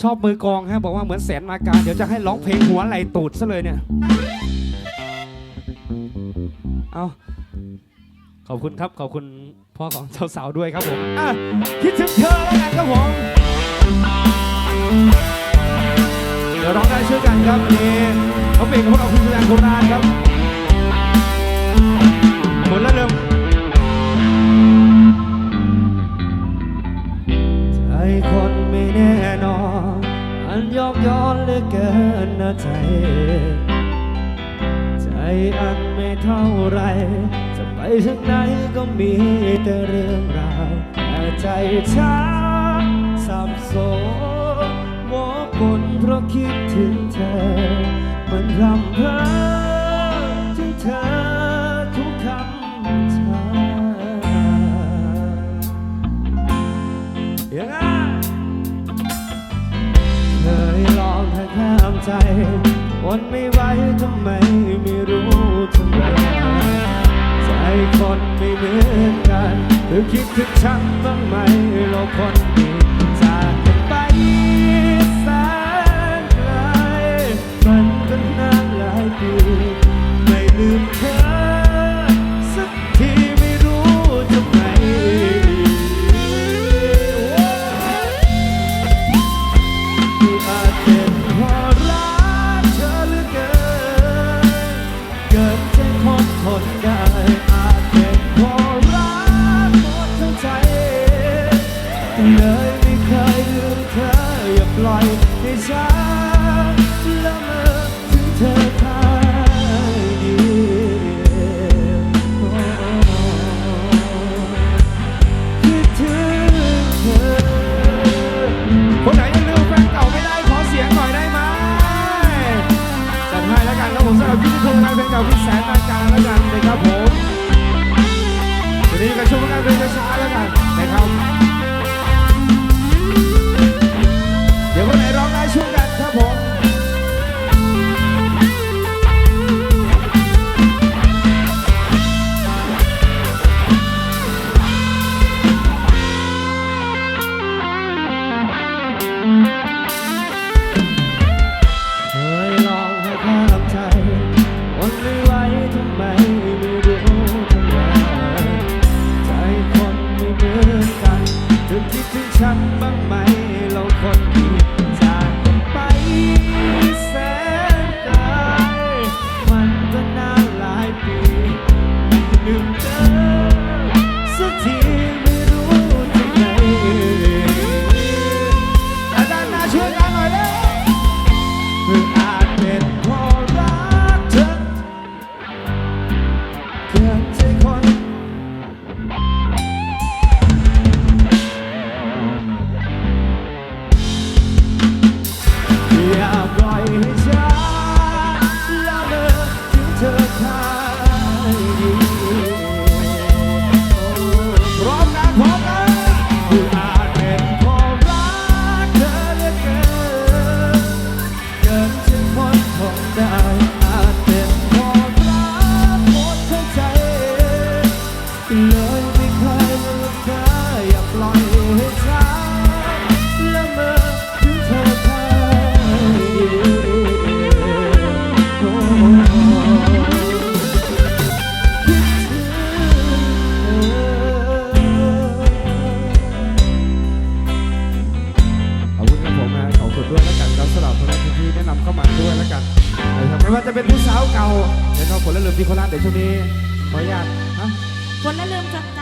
ชอบมือกองฮะบอกว่าเหมือนแสนนาการเดี๋ยวจะให้ร้องเพลงหัวไหลตูดซะเลยเนี่ย เอาขอบคุณครับขอบคุณพ่อของสาวๆด้วยครับผมอะคิดถึงเธอแล้วกันครับผม เดี๋ยวร้องได้ช่วยกันครับนนี้เขาเป็นกับพวกเราคุณแสดงโคราชครับ อันยอกย้อนเหลือเกินนะใจ ใจอันไม่เท่าไร จะไปทางไหนก็มีแต่เรื่องราวแต่ใจช้าสับสนวกวนเพราะคิดถึงเธอ มันรำเพ้อถึงเธอางข้ามใจวันไม่ไหวทำไมไม่รู้ทำไมใจคนไม่เหมือนกันเธอคิดถึงฉันบ้างไหมเราคนดีจากกันไปแสนไกลมันก็นานหลายปีไม่ลืมเธอ เลยไม่เคยลืมเธออย่าปล่อยให้ฉันละเมอถึงเธอข้างเดียวคิดถึงเธอ คนไหนยังลืมแฟนเก่าไม่ได้ขอเสียงหน่อยได้ไหมจัดให้แล้วกันแล้วผมสำหรับพี่ที่โทรงานเพลงเก่าพี่แสนนาการแล้วกัน ได้วยแล้วกันนะครับไม่ว่าจะเป็นผู้สาวเก่าเดี๋ยวก็คนละเลิมมที่โคราชเดี๋ยวช่วงนี้ขออนุญาตนะคนละลืมจัดจัด